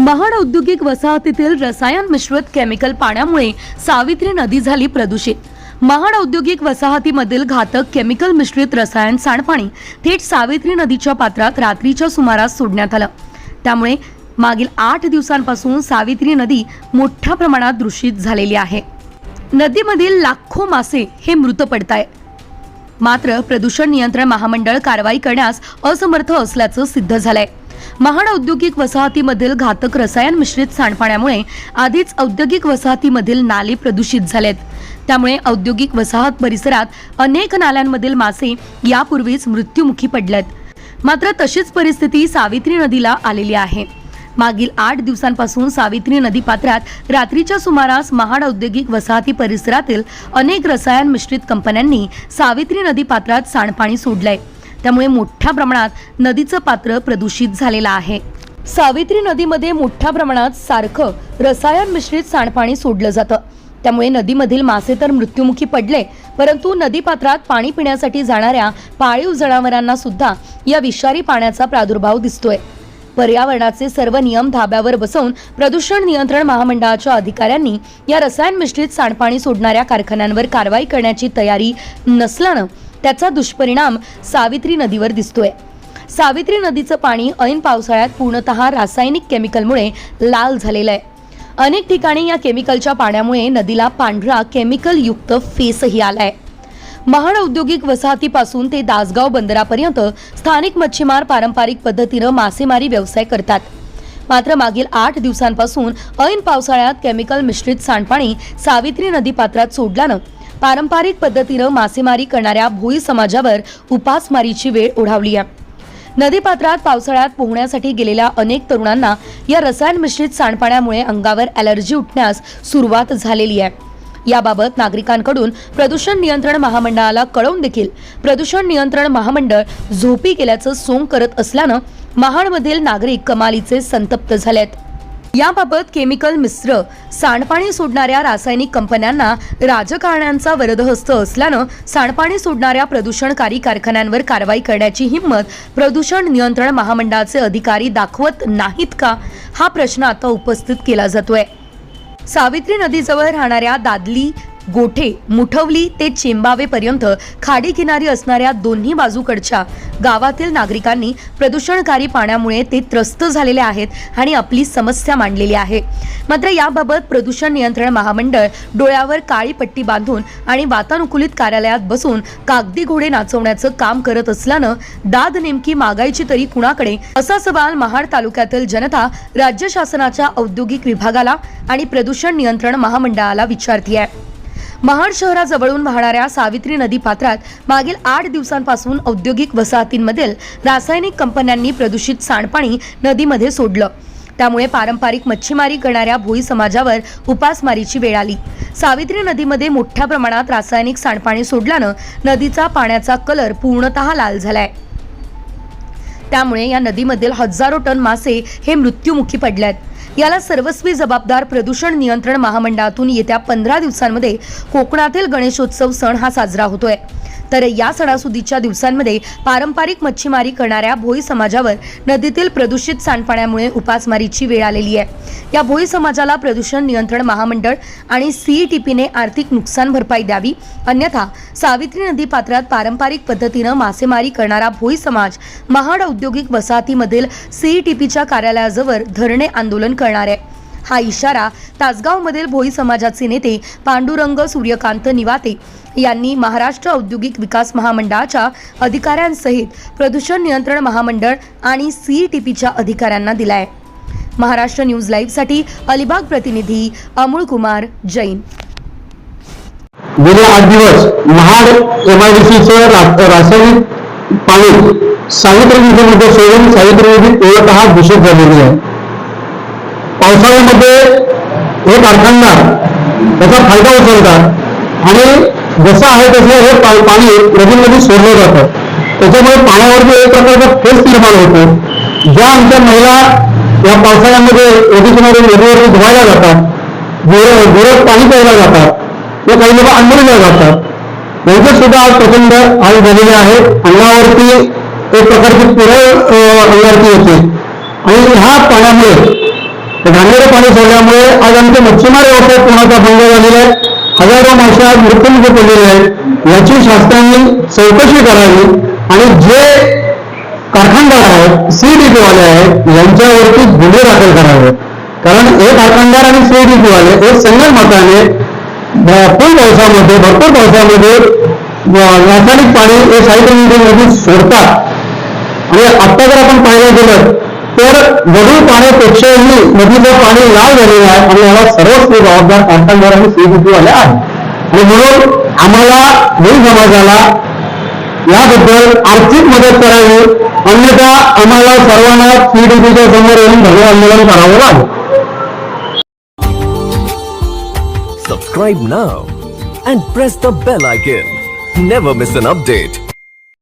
महाड औद्योगिक वसाहतीतील रसायन मिश्रित केमिकल पाण्यामुळे सावित्री नदी झाली प्रदूषित. महाड औद्योगिक वसाहतीमधील घातक केमिकल मिश्रित रसायन सांडपाणी थेट सावित्री नदीच्या पात्रात रात्रीच्या सुमारास सोडण्यात आलं. त्यामुळे मागील आठ दिवसांपासून सावित्री नदी मोठ्या प्रमाणात दूषित झालेली आहे. नदीमधील लाखो मासे हे मृत पडताय मात्र प्रदूषण नियंत्रण महामंडळ कारवाई करण्यास असमर्थ असल्याचं सिद्ध झालंय. महाड औद्योगिक वसाहतीमधील घातक रसायन मिश्रित सांडपाण्यामुळे आधीच औद्योगिक वसाहतीमधील नाले प्रदूषित झालेत. त्यामुळे औद्योगिक वसाहत परिसरात अनेक नाल्यांमधील मासे यापूर्वीच मृत्युमुखी पडलेत. मात्र तशीच परिस्थिती सावित्री नदीला आलेली आहे. मागील आठ दिवसांपासून सावित्री नदी पात्रात रात्रीच्या सुमारास महाड औद्योगिक वसाहती परिसरातील अनेक रसायन मिश्रित कंपन्यांनी सावित्री नदी पात्रात सांडपाणी सोडलंय. त्यामुळे मोठ्या प्रमाणात नदीचं पात्र प्रदूषित झालेलं आहे. सावित्री नदीमध्ये मोठ्या प्रमाणात सारखं रसायन मिश्रित सांडपाणी सोडलं जातं. त्यामुळे नदीमधील मासे तर मृत्युमुखी पडले परंतु नदीपात्रात पाणी पिण्यासाठी जाणाऱ्या पाळीव जनावरांना सुद्धा या विषारी पाण्याचा प्रादुर्भाव दिसतोय. पर्यावरणाचे सर्व नियम धाब्यावर बसवून प्रदूषण नियंत्रण महामंडळाच्या अधिकाऱ्यांनी या रसायन मिश्रित सांडपाणी सोडणाऱ्या कारखान्यांवर कारवाई करण्याची तयारी नसल्यानं त्याचा दुष्परिणाम सावित्री नदीवर दिसतोय. सावित्री नदीचं पाणी ऐन पावसाळ्यात पूर्णतः रासायनिक केमिकलमुळे लाल झालेलं आहे. अनेक ठिकाणी या केमिकलच्या पाण्यामुळे नदीला पांढरा केमिकलयुक्त फेसही आला आहे महाड औद्योगिक वसाहतीपासून ते दासगाव बंदरापर्यंत स्थानिक मच्छीमार पारंपरिक पद्धतीनं मासेमारी व्यवसाय करतात. मात्र मागील आठ दिवसांपासून ऐन पावसाळ्यात केमिकल मिश्रित सांडपाणी सावित्री नदी पात्रात सोडल्यानं पारंपरिक पद्धतीनं मासेमारी करणाऱ्या भोई समाजावर उपासमारीची वेळ ओढावली आहे. नदीपात्रात पावसाळ्यात पोहण्यासाठी गेलेल्या अनेक तरुणांना या रसायन मिश्रित सांडपाण्यामुळे अंगावर ॲलर्जी उठण्यास सुरुवात झालेली आहे. याबाबत नागरिकांकडून प्रदूषण नियंत्रण महामंडळाला कळवून देखील प्रदूषण नियंत्रण महामंडळ झोपी गेल्याचं सोंग करत असल्यानं महाडमधील नागरिक कमालीचे संतप्त झाले आहेत याबाबत केमिकल मिश्र सांडपाणी सोडणाऱ्या रासायनिक कंपन्यांना राजकारण्यांचा वरदहस्त असल्यानं सांडपाणी सोडणाऱ्या प्रदूषणकारी कारखान्यांवर कारवाई करण्याची हिंमत प्रदूषण नियंत्रण महामंडळाचे अधिकारी दाखवत नाहीत का? हा प्रश्न आता उपस्थित केला जातोय. सावित्री नदीजवळ राहणाऱ्या दादली गोठे मुठवली ते चेंबावेपर्यंत खाडी किनारी असणाऱ्या दोन्ही बाजूकडच्या गावातील नागरिकांनी प्रदूषणकारी पाण्यामुळे ते त्रस्त झालेले आहेत आणि आपली समस्या मांडलेली आहे. मात्र याबाबत प्रदूषण नियंत्रण महामंडळ डोळ्यावर काळी पट्टी बांधून आणि वातानुकूलित कार्यालयात बसून कागदी घोडे नाचवण्याचं काम करत असल्यानं दाद नेमकी मागायची तरी कुणाकडे असा सवाल महाड तालुक्यातील जनता राज्य शासनाच्या औद्योगिक विभागाला आणि प्रदूषण नियंत्रण महामंडळाला विचारती आहे महाड शहराजवळून वाहणाऱ्या सावित्री नदी पात्रात मागील आठ दिवसांपासून औद्योगिक वसाहतींमधील रासायनिक कंपन्यांनी प्रदूषित सांडपाणी नदीमध्ये सोडलं. त्यामुळे पारंपरिक मच्छीमारी करणाऱ्या भोई समाजावर उपासमारीची वेळ आली. सावित्री नदीमध्ये मोठ्या प्रमाणात रासायनिक सांडपाणी सोडल्यानं नदीचा पाण्याचा कलर पूर्णतः लाल झालाय. त्यामुळे या नदीमधील हजारो टन मासे हे मृत्युमुखी पडल्यात याला सर्वस्वी जबाबदार प्रदूषण नियंत्रण महामंडळातून येत्या पंधरा दिवसांमध्ये कोकणातील गणेशोत्सव सण हा साजरा होतोय. तर या सणासुदीच्या दिवसांमध्ये पारंपरिक मच्छीमारी करणाऱ्या भोई समाजावर नदीतील प्रदूषित सांडपाण्यामुळे उपासमारीची वेळ आलेली आहे. या भोई समाजाला प्रदूषण नियंत्रण महामंडळ आणि सीईटीपीने आर्थिक नुकसान भरपाई द्यावी अन्यथा सावित्री नदी पात्रात पारंपरिक पद्धतीनं मासेमारी करणारा भोई समाज महाड औद्योगिक वसाहतीमधील सीईटीपीच्या कार्यालयाजवळ धरणे आंदोलन करणार आहे. हा इशारा तासगावमधील भोई समाजाचे नेते पांडुरंग सूर्यकांत निवाते यांनी महाराष्ट्र औद्योगिक विकास महामंडळाच्या अधिकाऱ्यांसहित प्रदूषण नियंत्रण महामंडळ आणि सीईटीपीच्या अधिकाऱ्यांना दिलाय. महाराष्ट्र न्यूज लाईव्हसाठी अलिबाग प्रतिनिधी अमोल कुमार जैन. गेले आठ दिवस महाड एमआयडीसीचं रासायनिक पाणी सावित्री नदीमध्ये सोडून सावित्री नदी पूर्णतः दूषित झालेली आहे. पावसाळ्यामध्ये हे कारखानदार त्याचा फायदा उचलतात आणि जसं आहे तसं हे पाणी नदीमध्ये सोडलं जातं. त्याच्यामुळे पाण्यावरती एक प्रकारचा फेस निर्माण होतो. ज्या आमच्या महिला या पावसाळ्यामध्ये नदी नदीवरती धुवायला जातात गुरं पाणी प्यायला जातात व काही लोक अंगणीला जातात. त्यांचे सुद्धा आज प्रचंड हाल झालेले आहे. अंगावरती एक प्रकारची पुरळ अंगावरती होते आणि ह्या पाण्यामुळे ते पाणी सोडल्यामुळे आज आमचे मच्छीमार व्यवसाय पूर्णतः भंग झालेला आहे? हजारो मासे आज मृत्यूमुखी पडलेले आहेत. याची शासनाने चौकशी करावी आणि जे कारखानदार आहेत सीडीपी आहेत यांच्यावरती गुन्हे दाखल करावे. कारण हे कारखानदार आणि सीडीपी वाले हे संगण मताने भरपूर पावसामध्ये भरपूर पावसामध्ये रासायनिक पाणी हे साहित्य नदीमधून सोडतात. आणि आता जर आपण पाहायला गेलं तर वरील पाण्यापेक्षाही नदीचं पाणी लाल झालेलं आहे आणि याला सर्वस्वी जबाबदार कारखानदार आणि वाले आहेत आणि म्हणून आम्हाला हिंदू समाजाला याबद्दल आर्थिक मदत करावी अन्यथा आम्हाला सर्वांना सीडीपीच्या समोर येऊन भव्य आंदोलन करावं लागेल Subscribe now and press the bell icon. Never miss an update.